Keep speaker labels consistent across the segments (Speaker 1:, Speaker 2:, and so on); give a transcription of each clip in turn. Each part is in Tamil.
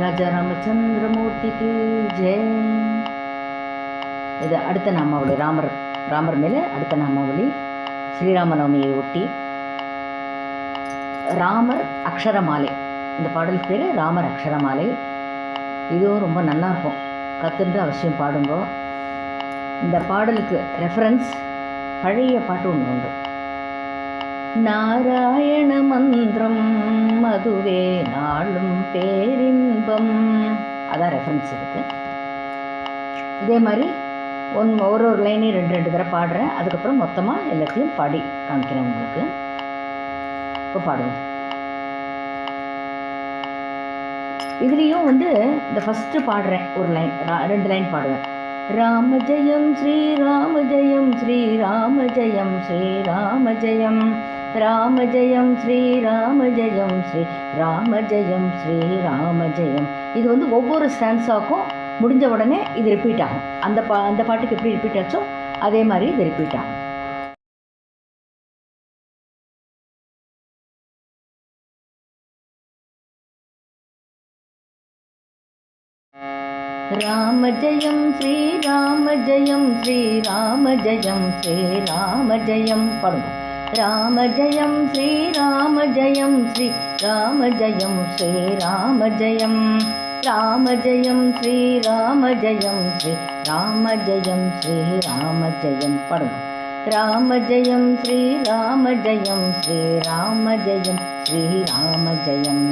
Speaker 1: ராஜா ராமச்சந்திரமூர்த்திக்கு ஜெய் இது அடுத்த நாமாவளி ராமர் ராமர் மேலே அடுத்த நாமாவளி ஸ்ரீராமநவமியை ஒட்டி ராமர் அக்ஷரமாலை. இந்த பாடல் பேர் ராமர் அக்ஷரமாலை. இதுவும் ரொம்ப நல்லா இருக்கும் கற்றுண்டு அவசியம் பாடுங்க. இந்த பாடலுக்கு ரெஃபரன்ஸ் பழைய பாட்டு ஒன்று உண்டு. நாராயண மந்திரம் மதுவே நாளும் பேரின்பம். அதான் ரெஃபரன்ஸ் இருக்கு. இதே மாதிரி ஒன் ஒரு ஒரு லைனையும் ரெண்டு ரெண்டு தடவை பாடுறேன். அதுக்கப்புறம் மொத்தமாக எல்லாத்தையும் பாடி காமிக்கிறேன் உங்களுக்கு. இப்போ பாடுவோம். இதுலேயும் வந்து இந்த ஃபஸ்ட்டு பாடுறேன் ஒரு லைன் ரெண்டு லைன் பாடுவேன். ராம ஜெயம் ஸ்ரீராம ஜெயம் ஸ்ரீராம ஜெயம் ஸ்ரீராம ஜெயம். ராம ஜெயம் ஸ்ரீராம ஜெயம் ஸ்ரீ ராம ஜெயம் ஸ்ரீ ராம ஜெயம் இது வந்து ஒவ்வொரு ஸ்டான்ஸாக்கும் முடிஞ்ச உடனே இது ரிப்பீட் ஆகும். அந்த பா அந்த பாட்டுக்கு எப்படி ரிப்பீட் ஆச்சோ அதே மாதிரி இது ரிப்பீட் ஆகும். ராம ஜெயம் ஸ்ரீராம ஜெயம் ஸ்ரீராம ஜெயம் ஸ்ரீராம ஜெயம் பாடுங்க. ராம ஜெயம் ஸ்ரீராம ஜெயம் ஸ்ரீ ராம ஜெயம் ஸ்ரீராம ஜெயம் ராம ஜெயம் ஸ்ரீராம ஜெயம் ஸ்ரீ ராம ஜெயம் ஸ்ரீராம ஜெயம் பாடுங்க ராம ஜெயம் ஸ்ரீராம ஜெயம் ஸ்ரீராம ஜெயம் ஸ்ரீராம ஜெயம்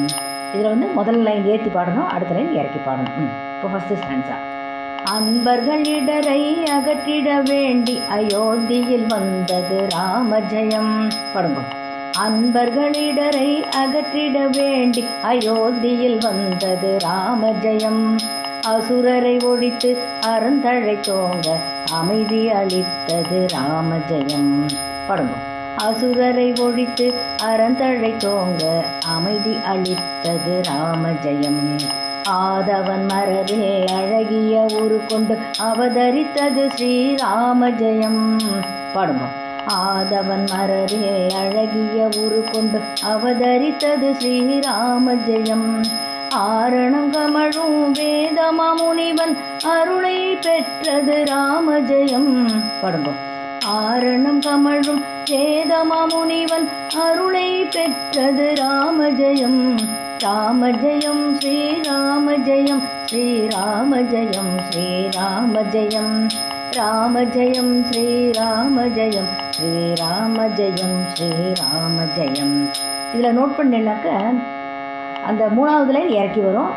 Speaker 1: இதில் வந்து முதல் லைன் ஏற்றி பாடணும் அடுத்த லைன் இறக்கி பாடணும். ம். இப்போ ஃபஸ்ட்டு ஸ்டான்ஸா அன்பர்கள் இடரை அகற்றிட வேண்டி அயோத்தியில் வந்தது ராம ஜெயம் அன்பர்கள் அன்பர்களிடரை அகற்றிட வேண்டி அயோத்தியில் வந்தது ராம ஜெயம் அசுரரை ஒழித்து அறந்தழை தோங்க அமைதி அளித்தது ராம ஜெயம் பாடுங்க. அசுரரை ஒழித்து அறந்தழை தோங்க அமைதி அளித்தது ராம ஜெயம் ஆதவன் மரபில் அழகிய ஊரு கொண்டு அவதரித்தது ஸ்ரீராம ஜெயம். பாடுங்க ஆதவன் மரபில் அழகிய ஊரு கொண்டு அவதரித்தது ஸ்ரீராம ஜெயம். ஆரணம் கமழும் வேதமா முனிவன் அருளை பெற்றது ராம ஜெயம். பாடுங்க ஆரணம் கமழும் வேதமா முனிவன் அருளை பெற்றது ராம ஜெயம். ராம ஜெயம் ஸ்ரீராம ஜெயம் ஸ்ரீராம ஜெயம் ஸ்ரீராம ஜெயம் ராம ஜெயம் ஸ்ரீராம ஜெயம் ஸ்ரீராம ஜெயம் ஸ்ரீராம ஜெயம் இதில் நோட் பண்ணேன்னாக்க அந்த மூணாவது லைன் இறக்கி வரும்.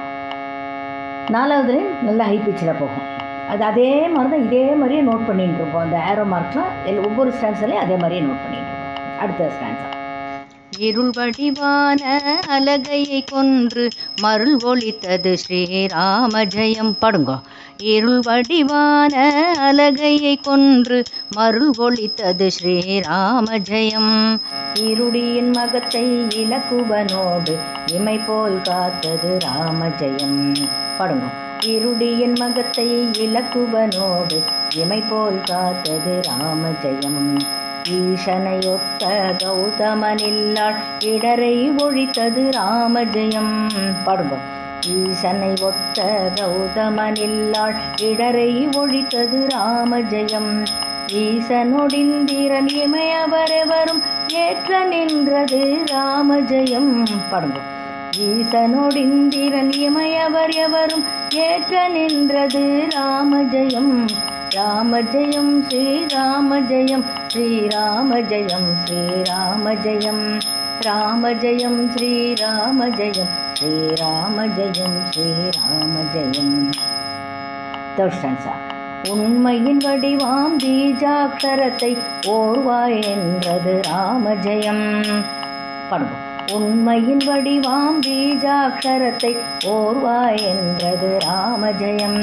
Speaker 1: நாலாவது லைன் நல்லா ஹை பிச்சில் போகும். அது அதே மாதிரி தான் இதே மாதிரியே நோட் பண்ணிகிட்டு இருப்போம். அந்த ஏரோ மார்க்லாம் எல் ஒவ்வொரு ஸ்டான்ஸ்லையும் அதே மாதிரியே நோட் பண்ணிகிட்டு இருப்போம். அடுத்த ஸ்டான்ஸாக இருள் வடிவான அலகையை கொன்று மருள் ஒழித்தது ஸ்ரீராம ஜெயம் படுங்கோ. இருள் வடிவான அலகையை கொன்று மருள் ஒழித்தது ஸ்ரீராம ஜெயம் இருடியின் மகத்தை இலக்குவனோடு இமை போல் காத்தது ராம ஜெயம் படுங்கோ. இருடியின் மகத்தை இலக்குவனோடு இமை போல் காத்தது ராம ஜெயம் ஈசனையொத்த கௌதமனில்லாள் இடரை ஒழித்தது ராம ஜெயம் பாடுங்க. ஈசனை ஒத்த கௌதமனில்லாள் இடரை ஒழித்தது ராம ஜெயம் ஈசனொடிந்திரன் இமையவரெவரும் ஏற்ற நின்றது ராம ஜெயம் பாடுங்க. ஈசனொடிந்திரன் இமையவர் எவரும் ஏற்ற நின்றது ராம ஜெயம் ராம ஜெயம் ஸ்ரீராம ஜெயம் ஸ்ரீராம ஜெயம் ஸ்ரீராம ஜெயம் ராம ஜெயம் ஸ்ரீராம ஜெயம் ஸ்ரீராம ஜெயம் ஸ்ரீராம ஜெயம் தர்ஷன்சா உண்மையின் வடிவாம் பீஜாட்சரத்தை ஓர்வாய் என்றது ராம ஜெயம் பண்ணுவோம் உண்மையின் வடிவாம் பீஜாட்சரத்தை ஓர்வாய் என்றது ராம ஜெயம்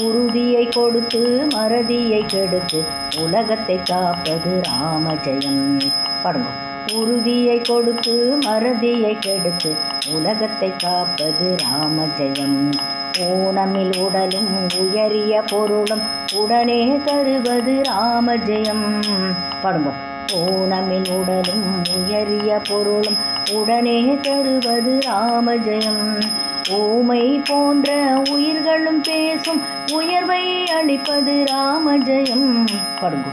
Speaker 1: உறுதியை கொடுத்து மறதியை கெடுத்து உலகத்தை காப்பது ராமஜெயம். பாடுங்க. உறுதியை கொடுத்து மறதியை கெடுத்து உலகத்தை காப்பது ராமஜெயம். ஊனமில் உடலும் உயரிய பொருளும் உடனே தருவது ராமஜெயம். பாடுங்க. ஊனமில் உடலும் உயரிய பொருளும் உடனே தருவது ராமஜெயம். ஜெயம் ஊமை போன்ற உயிர்களும் பேசும் உயர்வை அளிப்பது ராமஜயம். படுங்கு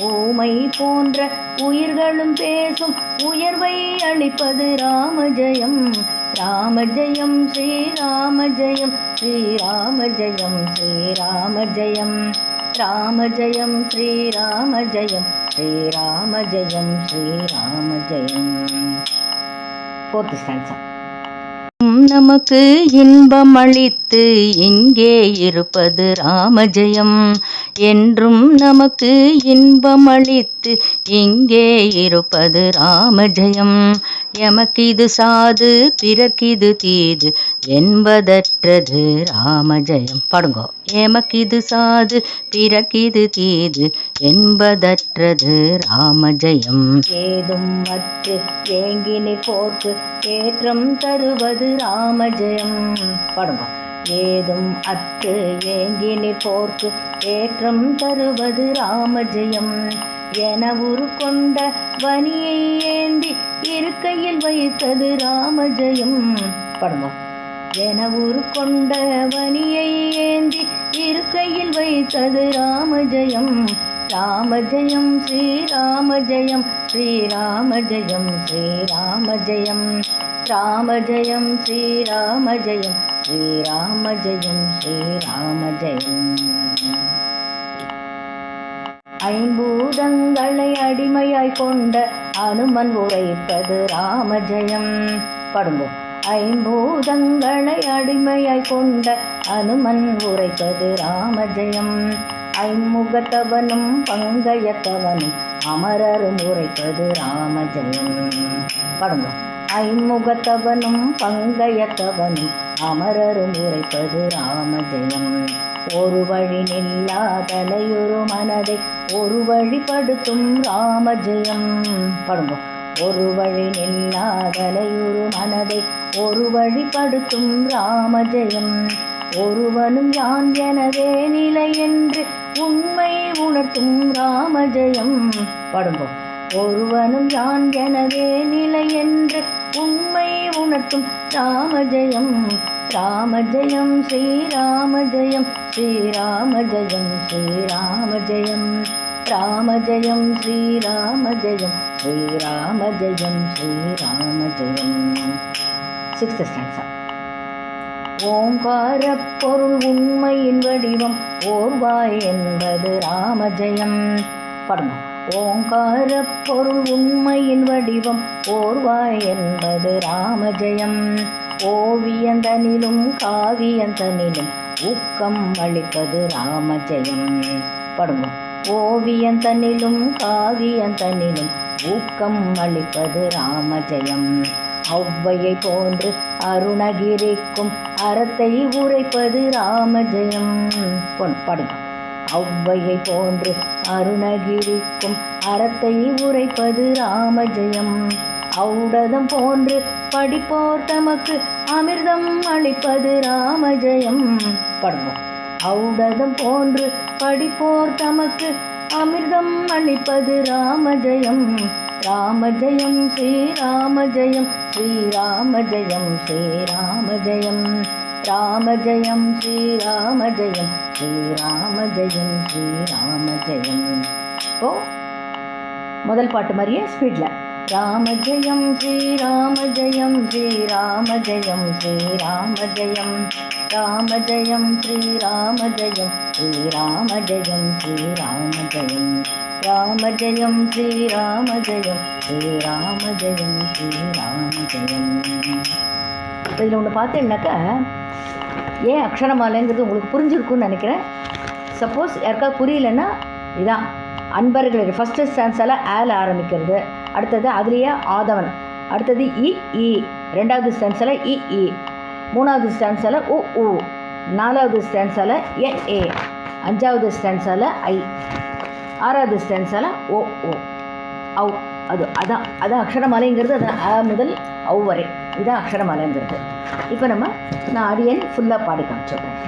Speaker 1: ஊமை போன்ற உயிர்களும் பேசும் உயர்வை அளிப்பது ராமஜயம். ராமஜயம் ஸ்ரீராமஜயம் ஸ்ரீராமஜயம் ஸ்ரீராமஜயம் ராமஜயம் ஸ்ரீராமஜயம் ஸ்ரீராமஜயம் ஸ்ரீராமஜயம் ஃபோர்த் ஸ்டான்ஸா நமக்கு இன்பம் அளித்து இங்கே இருப்பது ராமஜெயம். என்றும் நமக்கு இன்பம் அளித்து இங்கே இருப்பது ராமஜெயம். எமக்கிது சாது பிறர்க்கிது தீது. என்பதற்றது ராமஜயம். பாடுங்கோ. எமக்கிது சாது பிறக்கிது தீது என்பதற்றது ராமஜயம். ஏதும் மற்று ஏங்கினி போர்க்கு ஏற்றம் தருவது ராமஜயம். பாடுங்க. ஏதும் அத்து ஏங்கினி போர்க்கு ஏற்றம் தருவது ராமஜெயம். என உரு கொண்ட வனியை ஏந்தி இருக்கையில் வைத்தது ராமஜெயம். பாடுங்க. என ஒரு கொண்ட வனியை ஏந்தி இருக்கையில் வைத்தது ராமஜெயம். ராமஜெயம் ஸ்ரீராமஜெயம் ஸ்ரீராமஜெயம் ஸ்ரீராமஜெயம். ஸ்ரீராம ஸ்ரீராமஜெயம் ஸ்ரீராமஜெயம் ஸ்ரீராமஜெயம். ஐம்பூதங்களை அடிமையாய் கொண்ட அனுமன் உரைப்பது ராம ராமஜெயம். படுங்கோ. ஐம்பூதங்களை அடிமையாய் கொண்ட அனுமன் உரைப்பது ராமஜெயம். ஐமுகத்தவனும் பங்கயத்தவனும் அமரரும் உரைப்பது ராமஜெயம். படுங்க. ஐமுகத்தவனும் பங்கயத்தவனும் அமரரும் உரைப்பது ராமஜெயம். ஒரு வழி நில்லாதலையொரு மனதை ஒரு வழிப்படுத்தும் ராமஜெயம். படுங்க. ஒரு வழி நில்லாதலையொரு மனதை ஒரு வழிப்படுத்தும் ராமஜெயம். ஒருவனும் யான் எனவே நிலை என்று உண்மை உணர்த்தும் ராமஜெயம். படும்போம் ஒருவனும் யான் எனவே நிலை என்று உண்மை உணர்த்தும் ராமஜெயம். ராமஜெயம் ஸ்ரீராமஜெயம் ஸ்ரீராமஜெயம் ஸ்ரீராமஜெயம். ராமஜெயம் ஸ்ரீராமஜெயம். ஸ்ரீராம ஜெயம் ஸ்ரீராம ஜெயம் சிக்ஸ்த் ஸ்டான்ஸா ஓங்கார பொருள் உண்மையின் வடிவம் ஓர்வாய் என்பது ராமஜெயம். படமா ஓங்கார பொருள் உண்மையின் வடிவம் ஓர்வாய் என்பது ராமஜெயம். ஓவியந்தனிலும் காவியந்தனிலும் ஊக்கம் அளிப்பது ராமஜெயம். படுங்க. ஓவியந்தனிலும் காவியந்தனிலும் ஊக்கம் அளிப்பது ராமஜயம். ஔவையை போன்று அருணகிரிக்கும் அறத்தை உரைப்பது ராமஜயம். பொன் படிக்கும் போன்று அருணகிரிக்கும் அறத்தை உரைப்பது ராமஜயம். ஔடதம் போன்று படிப்போர் தமக்கு அமிர்தம் அளிப்பது ராமஜயம். படுவோம் ஔடதம் போன்று படிப்போர் தமக்கு அமிர்தம் அளிப்பது ராமஜெயம். ராமஜெயம் ஸ்ரீராமஜெயம். ஸ்ரீராம ஜயம் ஸ்ரீராம ஜெயம் ஸ்ரீராம ஜயம் இப்போ முதல் பாட்டு மாதிரியே ஸ்பீடில் ராமஜெயம் ஸ்ரீராமஜெயம் ஸ்ரீராமஜெயம் ஸ்ரீராமஜெயம் ராமஜெயம் ஸ்ரீராமஜெயம் ஸ்ரீராமஜெயம் ஸ்ரீராமஜெயம் ராமஜெயம் ஸ்ரீராமஜெயம் ஸ்ரீராமஜெயம் ஸ்ரீராமஜெயம் இதில் ஒன்று பார்த்தீங்கன்னாக்கா ஏன் அக்ஷரமாலைங்கிறது உங்களுக்கு புரிஞ்சிருக்கும்னு நினைக்கிறேன். சப்போஸ் யாருக்காவது புரியலன்னா இதான். அன்பர்களுக்கு ஃபஸ்ட்டு ஸ்டான்ஸால் ஆல் ஆரம்பிக்கிறது. அடுத்தது அதுலேயே ஆதவன். அடுத்தது இ இ. ரெண்டாவது ஸ்டான்ஸில் இ இ. மூணாவது ஸ்டான்ஸில் உ உ. நாலாவது ஸ்டான்ஸில் எ ஏ. அஞ்சாவது ஸ்டான்ஸில் ஐ. ஆறாவது ஸ்டான்ஸில் ஓ ஓ ஔ. அது அதான் அதான் அக்ஷரமாலைங்கிறது அதான் அ முதல் ஔ வரை. இதுதான் அக்ஷரமாலைங்கிறது. இப்போ நம்ம நான் அடியன் ஃபுல்லாக பாடி காமிச்சிடுறேன்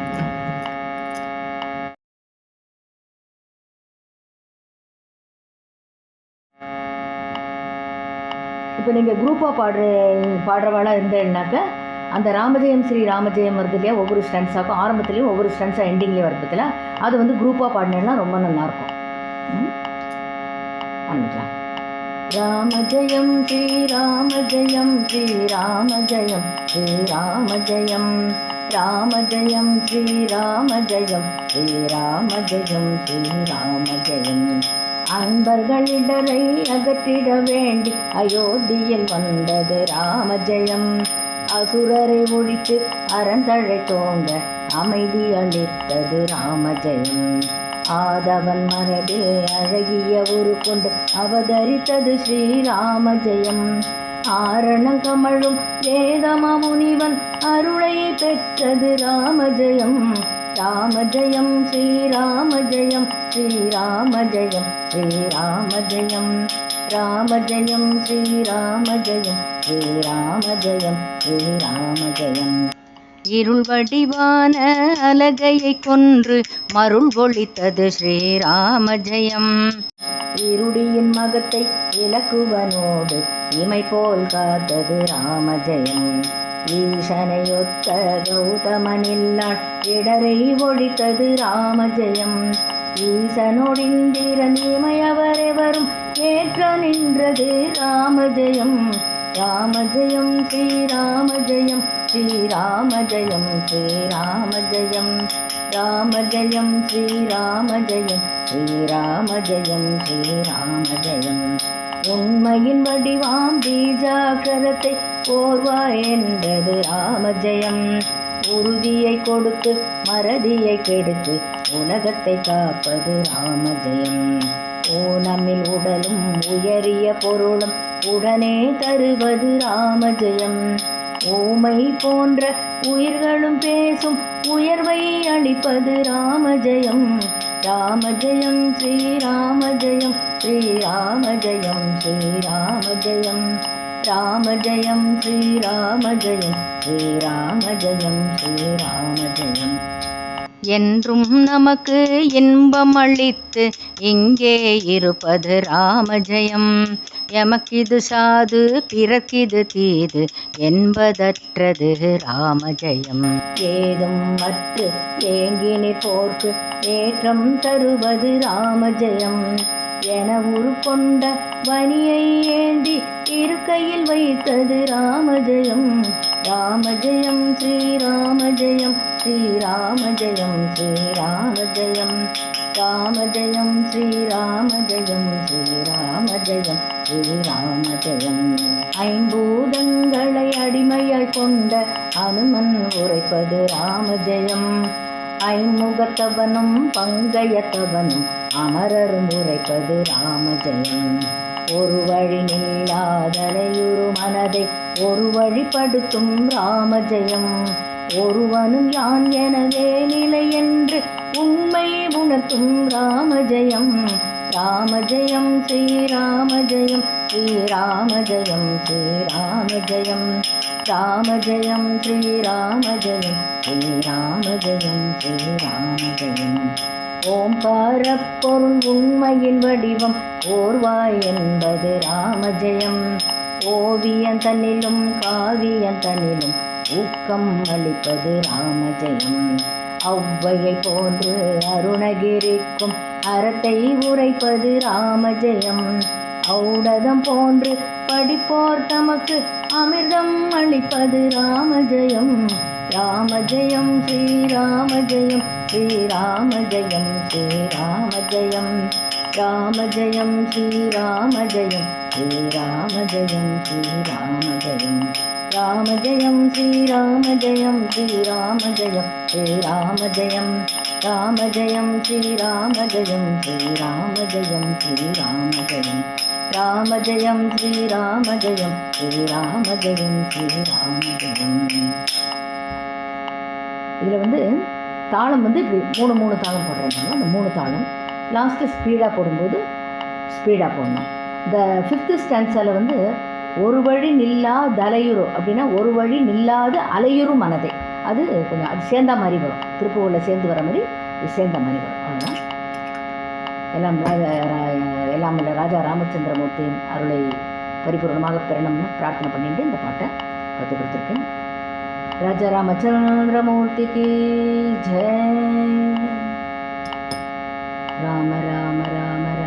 Speaker 1: இப்போ நீங்கள் குரூப்பாக பாடுற பாடுறவாளாக இருந்தேன்னாக்கா அந்த ராமஜெயம் ஸ்ரீ ராமஜெயம் வருது இல்லையா ஒவ்வொரு ஸ்டன்ஸாக்கும் ஆரம்பத்துலேயும் ஒவ்வொரு ஸ்டன்ஸாக எண்டிங்லேயே வருது அது வந்து குரூப்பாக பாடினேன்னா ரொம்ப நல்லாயிருக்கும் ம்? ஆரம்பிக்கலாம். ராம ஜெயம் ஸ்ரீராம ஜெயம் ஸ்ரீராம ஜெயம் ஸ்ரீராம ஜெயம் அன்பர்களிடரை அகற்றிட வேண்டி அயோத்தியில் வந்தது ராம ஜெயம் அசுரரை ஒழித்து அறந்தழை தோங்க அமைதி அளித்தது ராம ஜெயம் ஆதவன் மனதில் அழகிய ஒரு கொண்டு அவதரித்தது ஸ்ரீராம ஜெயம் ஆரணம் கமழும் வேதமா முனிவன் அருளை பெற்றது ராம ஜெயம் ராம ஜெயம் ஸ்ரீராம ஜெயம் ஸ்ரீராம ஜெயம் ஸ்ரீராம ஜெயம் ராம ஜெயம் ஸ்ரீராம ஜெயம் ஸ்ரீராம ஜெயம் ஸ்ரீராம ஜெயம் இருள் வடிவான அலகையை கொன்று மருள் ஒளித்தது ஸ்ரீராம ஜெயம் இருடியின் மகத்தை இலக்குவனோடு இமை போல் காத்தது ராம ஜெயம் ஈசனையொத்த கௌதமனில்லாள் இடரை ஒழித்தது ராமஜெயம். ஈசனொடிந்திர ஈசனோடிந்திர நீமையவரெவரும் ஏற்ற நின்றது ராம ஜெயம் ராம ஜெயம் ஸ்ரீராம ஜெயம் ஸ்ரீராம ஜெயம் ஸ்ரீராம உண்மையின் வடிவாம் பீஜாகரத்தை போர்வாய் என்றது ராமஜயம். உறுதியை கொடுத்து மறதியை கெடுத்து உலகத்தை காப்பது ராமஜயம். ஓணமில் உடலும் உயரிய பொருளும் உடனே தருவது ராம ஓமை ஊமை போன்ற உயிர்களும் பேசும் உயர்வை அளிப்பது ராம ஜெயம் ராம ஜெயம் ஸ்ரீராம ஜெயம் ஸ்ரீராம ஜெயம் ஸ்ரீராம ஜெயம் ராம ஜெயம் ஸ்ரீராம ஜெயம் ஸ்ரீராம ஜெயம் ஸ்ரீராம ஜெயம் என்றும் நமக்கு இன்பம் அளித்து இங்கே இருப்பது ராமஜயம். எமக்கிது சாது பிறக்கிது தீது என்பதற்றது ராமஜயம். ஏதும் மற்று ஏங்கினி போர்க்கு ஏற்றம் தருவது ராமஜயம். என உருக்கொண்ட வனியை ஏந்தி இருக்கையில் வைத்தது ராமஜயம். ராமஜயம் ஸ்ரீராமஜயம் ஸ்ரீராமஜயம் ஸ்ரீராமஜயம் ராமஜயம் ஸ்ரீராமஜயம் ஸ்ரீராமஜயம் ஸ்ரீராமஜயம் ஐம்பூதங்களை அடிமையாய் கொண்ட அனுமன் உரைப்பது ராமஜயம். ஐமுகத்தவனும் பங்கயத்தவனும் அமரரும் உரைப்பது ராம ஜெயம் ஒரு வழி நில்லாதலையுறு மனதை ஒரு வழிப்படுத்தும் ராம ஜெயம் ஒருவனும் யான் எனவே நிலை என்று உண்மை உணர்த்தும் ராம ஜெயம் ராம ஜெயம் ஸ்ரீராம ஜெயம் ஸ்ரீராம ஜெயம் ஸ்ரீராம ஜெயம் ராம ஜெயம் ஸ்ரீராம ஜெயம் ஸ்ரீராம ஜெயம் ஸ்ரீராம ஜெயம் ஓம் பொருள் உண்மையின் வடிவம் ஓர்வாய் என்பது ராமஜெயம். ஓவியம் தன்னிலும் காவியம் தன்னிலும் ஊக்கம் அளிப்பது ராமஜெயம். ஒளவையை போன்று அருணகிரிக்கும் அறத்தை உரைப்பது ராமஜெயம். ஔடதம் போன்று படிப்போர் தமக்கு அமிர்தம் அளிப்பது ராம ஜெயம் ராம ஜெயம் ஸ்ரீராம ஜெயம் ஸ்ரீராம ஜெயம் ஸ்ரீராம ஜெயம் ராம ஜெயம் ஸ்ரீராம ஜெயம் ஸ்ரீராம ஜெயம் ஸ்ரீராம ஜெயம் ராம ஜெயம் ஸ்ரீராம ஜெயம் ஸ்ரீராம ஜெயம் ஸ்ரீராம ஜெயம் ராம ஜெயம் ஸ்ரீராம ஜெயம் ஸ்ரீராம ஜெயம் ஸ்ரீராம ஜெயம் ராம ஜெயம் ஸ்ரீராம ஜெயம் ஸ்ரீராம ஜெயம் ஸ்ரீராம ஜெயம் இதில் வந்து தாளம் வந்து இப்படி மூணு மூணு தாளம் போடுறதுனால அந்த மூணு தாளம் லாஸ்ட்டு ஸ்பீடாக போடும்போது ஸ்பீடாக போடணும். இந்த ஃபிஃப்த்து ஸ்டான்ஸில் வந்து ஒரு வழி நில்லா தலையுறு அப்படின்னா ஒரு வழி நில்லாத அலையுறு மனதை. அது கொஞ்சம் அது சேர்ந்த மாதிரி வரும். திருப்பூரில் சேர்ந்து வர மாதிரி இது சேர்ந்த மாதிரி வரும். அவ்வளோதான் எல்லாம் ராஜா எல்லாம் இல்லை ராஜா ராமச்சந்திரமூர்த்தியின் அருளை பரிபூர்ணமாக பெறணும்னு பிரார்த்தனை பண்ணிட்டு இந்த பாட்டை கற்றுக் கொடுத்துருக்கேன். राजा रामचंद्र मूर्ति की जय। राम राम राम राम।